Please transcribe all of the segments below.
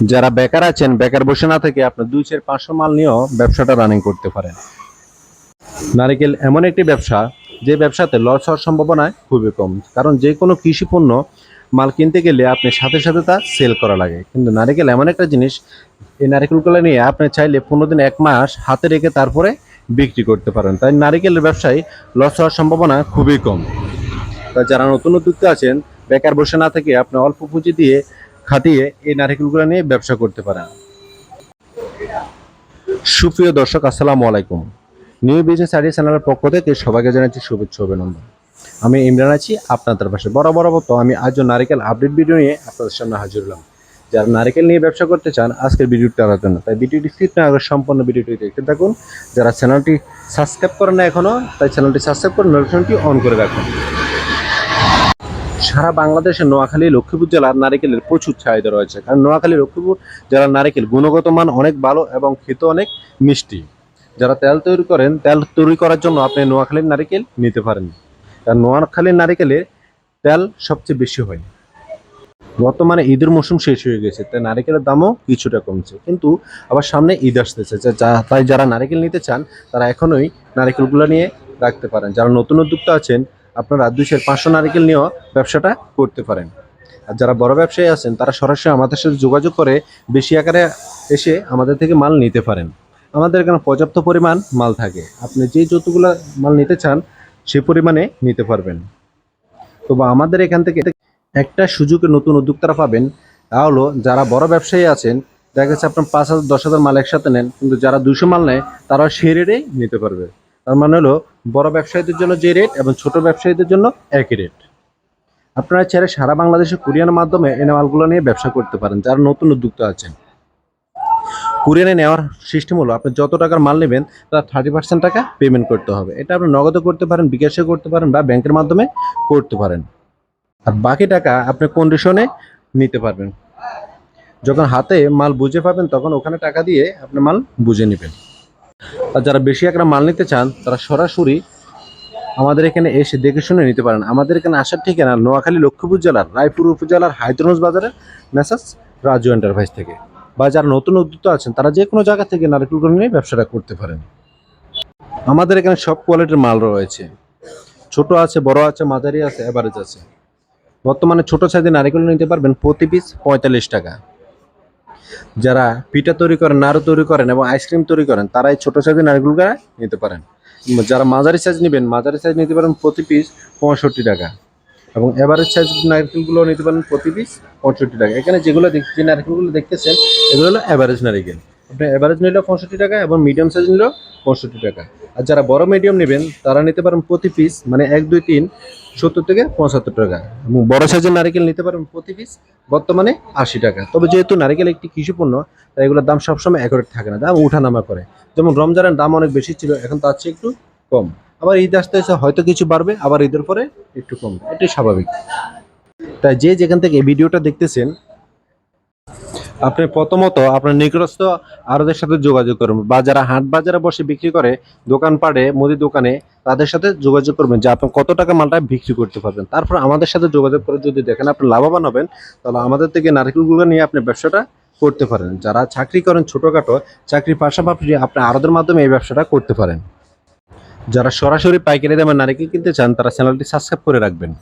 যারা বেকার আছেন, বেকার বসে না থেকে আপনার দুই চার পাঁচশো মাল নিয়েও ব্যবসাটা রানিং করতে পারেন। নারিকেল এমন একটি ব্যবসা, যে ব্যবসাতে লস হওয়ার সম্ভাবনা খুবই কম। কারণ যে কোনো কৃষি পণ্য মাল কিনতে গেলে আপনি সাথে সাথে তা সেল করা লাগে। কিন্তু নারিকেল এমন একটা জিনিস, এই নারিকেলগুলো নিয়ে আপনি চাইলে পনেরো দিন, এক মাস হাতে রেখে তারপরে বিক্রি করতে পারেন। তাই নারিকেলের ব্যবসায় লস হওয়ার সম্ভাবনা খুবই কম। তাই যারা নতুন উদ্যোক্তা আছেন, বেকার বসে না থেকে আপনি অল্প পুঁজি দিয়ে খাটিয়ে এই নারিকেলগুলো নিয়ে ব্যবসা করতে পারেন। সুপ্রিয় দর্শক, আসসালামু আলাইকুম। নিউ বিজনেস আইডিয়া চ্যানেলের পক্ষ থেকে সবাইকে জানাচ্ছি শুভেচ্ছা অভিনন্দন। আমি ইমরান আছি আপনাদের পাশে বরাবর মতো আমি আজও নারিকেল আপডেট ভিডিও নিয়ে আপনাদের সামনে হাজির হলাম। যারা নারিকেল নিয়ে ব্যবসা করতে চান, আজকের ভিডিওটি তার জন্য। তাই ভিডিওটি স্কিপ না করে সম্পূর্ণ ভিডিওটি দেখতে থাকুন। যারা চ্যানেলটি সাবস্ক্রাইব করেন না এখনও তাই চ্যানেলটি সাবস্ক্রাইব করে নোটিফিকেশনটি অন করে রাখুন। সারা বাংলাদেশে নোয়াখালী, লক্ষ্মীপুর জেলার নারিকেলের প্রচুর চাহিদা রয়েছে। কারণ নোয়াখালী, লক্ষ্মীপুর জেলার নারিকেল গুণগত মান অনেক ভালো এবং খেতে অনেক মিষ্টি। যারা তেল তৈরি করেন, তেল তৈরি করার জন্য আপনি নোয়াখালীর নারিকেল নিতে পারেন। কারণ নোয়াখালীর নারিকেলের তেল সবচেয়ে বেশি হয়। বর্তমানে ঈদের মৌসুম শেষ হয়ে গেছে, তাই নারিকেলের দামও কিছুটা কমছে। কিন্তু আবার সামনে ঈদ আসতেছে তাই যারা নারিকেল নিতে চান, তারা এখনোই নারিকেলগুলো নিয়ে রাখতে পারেন। যারা নতুন উদ্যোক্তা আছেন আপনারা দুইশের পাঁচশো নারিকেল নিয়েও ব্যবসাটা করতে পারেন। আর যারা বড় ব্যবসায়ী আছেন, তারা সরাসরি আমাদের সাথে যোগাযোগ করে বেশি আকারে এসে আমাদের থেকে মাল নিতে পারেন। আমাদের এখানে পর্যাপ্ত পরিমাণ মাল থাকে। আপনি যে যতগুলো মাল নিতে চান, সে পরিমাণে নিতে পারবেন। তো বা আমাদের এখান থেকে একটা সুযোগে নতুন উদ্যোক্তারা পাবেন, তা হলো যারা বড় ব্যবসায়ী আছেন, দেখা যাচ্ছে আপনার পাঁচ হাজার, দশ হাজার মাল একসাথে নেন, কিন্তু যারা দুশো মাল নেয় তারা রেটেই নিতে পারবে। তার মানে হলো, বড় ব্যবসায়ীদের জন্য যে রেট এবং ছোট ব্যবসায়ীদের জন্য একই রেট আপনারা ছেড়ে সারা বাংলাদেশে কুরিয়ানের মাধ্যমে এই মালগুলো নিয়ে ব্যবসা করতে পারেন, যারা নতুন উদ্যোক্তা আছেন। কুরিয়ানে নেওয়ার সিস্টেম হলো, আপনি যত টাকার মাল নেবেন, তার থার্টি পার্সেন্ট টাকা পেমেন্ট করতে হবে। এটা আপনি নগদে করতে পারেন, বিকাশে করতে পারেন বা ব্যাংকের মাধ্যমে করতে পারেন। আর বাকি টাকা আপনি কন্ডিশনে নিতে পারবেন। যখন হাতে মাল বুঝে পাবেন, তখন ওখানে টাকা দিয়ে আপনি মাল বুঝে নেবেন। যারা বেশি একটা মাল নিতে চান, তারা সরাসরি আমাদের এখানে এসে দেখে শুনে নিতে পারেন। আমাদের এখানে আসার ঠিকানা নোয়াখালী লক্ষ্মীপুর জেলার, রায়পুর উপজেলার হায়দ্রগঞ্জ বাজারের মেসাজ রাজু এন্টারপ্রাইজ থেকে। বা যারা নতুন উদ্যোক্তা আছেন, তারা যে কোনো জায়গা থেকে নারকেলগুলো নিয়ে ব্যবসাটা করতে পারেন। আমাদের এখানে সব কোয়ালিটির মাল রয়েছে। ছোট আছে, বড় আছে, মাঝারি আছে এভারেজ আছে। বর্তমানে ছোট সাইজের নারিকেল নিতে পারবেন প্রতি পিস পঁয়তাল্লিশ টাকা। যারা পিঠা তৈরি করেন, নাড়ু তৈরি করেন এবং আইসক্রিম তৈরি করেন তারা এই ছোটো সাইজের নারিকেলগুলো নিতে পারেন। যারা মাঝারি সাইজ নেবেন, মাঝারি সাইজ নিতে পারেন প্রতি পিস পঁয়ষট্টি টাকা। এবং এভারেজ সাইজ নারকেলগুলো নিতে পারেন প্রতি পিস পঁয়ষট্টি টাকা। এখানে যেগুলো দেখছি নারকেলগুলো দেখতেছেন, এগুলো হলো অ্যাভারেজ নারিকেল। আপনি অ্যাভারেজ নিলেও পঁয়ষট্টি টাকা এবং মিডিয়াম সাইজ নিলেও পঁয়ষট্টি টাকা। আর যারা বড় মিডিয়াম নেবেন, তারা নিতে পারেন প্রতি পিস মানে এক, দুই, তিন, সত্তর থেকে পঁচাত্তর টাকা। এবং বড় সাইজের নারিকেল নিতে পারেন প্রতি পিস বর্তমানে আশি টাকা। তবে যেহেতু নারিকেল একটি কৃষি পণ্য তাই এগুলোর দাম সবসময় একরেট থাকে না, দাম উঠানামা করে। যেমন রমজানের দাম অনেক বেশি ছিল, এখন তার চেয়ে একটু কম। আবার ঈদ আসতে আসতে হয়তো কিছু বাড়বে, আবার ঈদের পরে একটু কমবে এটাই স্বাভাবিক। তাই যে যেখান থেকে এই ভিডিওটা দেখতেছেন আপনি প্রথমত আপনার নিকটস্থ আরদের সাথে যোগাযোগ করবেন বা যারা হাট বাজারে বসে বিক্রি করে, দোকানপাটে, মুদি দোকানে, তাদের সাথে যোগাযোগ করবেন যে আপনি কত টাকা মালটা বিক্রি করতে পারবেন। তারপর আমাদের সাথে যোগাযোগ করে যদি দেখেন আপনি লাভবান হবেন, তাহলে আমাদের থেকে নারকেলগুলো নিয়ে আপনি ব্যবসাটা করতে পারেন। যারা চাকরি করেন ছোটোখাটো, চাকরির পাশাপাশি আপনি আরদের মাধ্যমে এই ব্যবসাটা করতে পারেন। যারা সরাসরি পাইকারি দামে নারিকেল কিনতে চান, তারা চ্যানেলটি সাবস্ক্রাইব করে রাখবেন।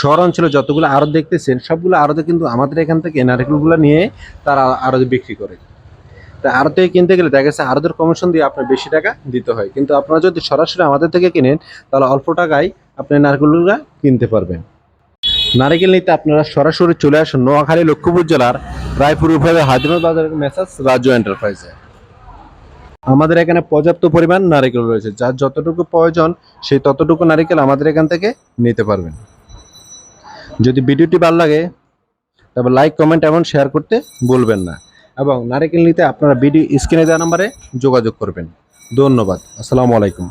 শহর অঞ্চলে যতগুলো আড়ত দেখতেছেন, সবগুলো আড়তে কিন্তু আমাদের এখান থেকে নারকেলগুলো নিয়ে তারা আড়তে বিক্রি করে। তা আড়তে কিনতে গেলে দেখা গেছে আড়তের কমিশন দিয়ে আপনার বেশি টাকা দিতে হয়। কিন্তু আপনারা যদি সরাসরি আমাদের থেকে কিনেন, তাহলে অল্প টাকায় আপনি নারকেলগুলো কিনতে পারবেন। নারিকেল নিতে আপনারা সরাসরি চলে আসুন নোয়াখালী লক্ষ্মীপুর জেলার রায়পুর উপজেলার হায়দ্রাবাদ বাজারের মেসাজ রাজ্য এন্টারপ্রাইজে। আমাদের এখানে পর্যাপ্ত পরিমাণ নারিকেল রয়েছে। যার যতটুকু প্রয়োজন, সেই ততটুকু নারিকেল আমাদের এখান থেকে নিতে পারবেন। যদি ভিডিওটি ভালো লাগে তবে লাইক কমেন্ট এবং শেয়ার করতে ভুলবেন না। এবং নারিকেল নিতে আপনারা ভিডিও স্ক্রিনে দেওয়া নাম্বারে যোগাযোগ করবেন। ধন্যবাদ। আসসালামু আলাইকুম।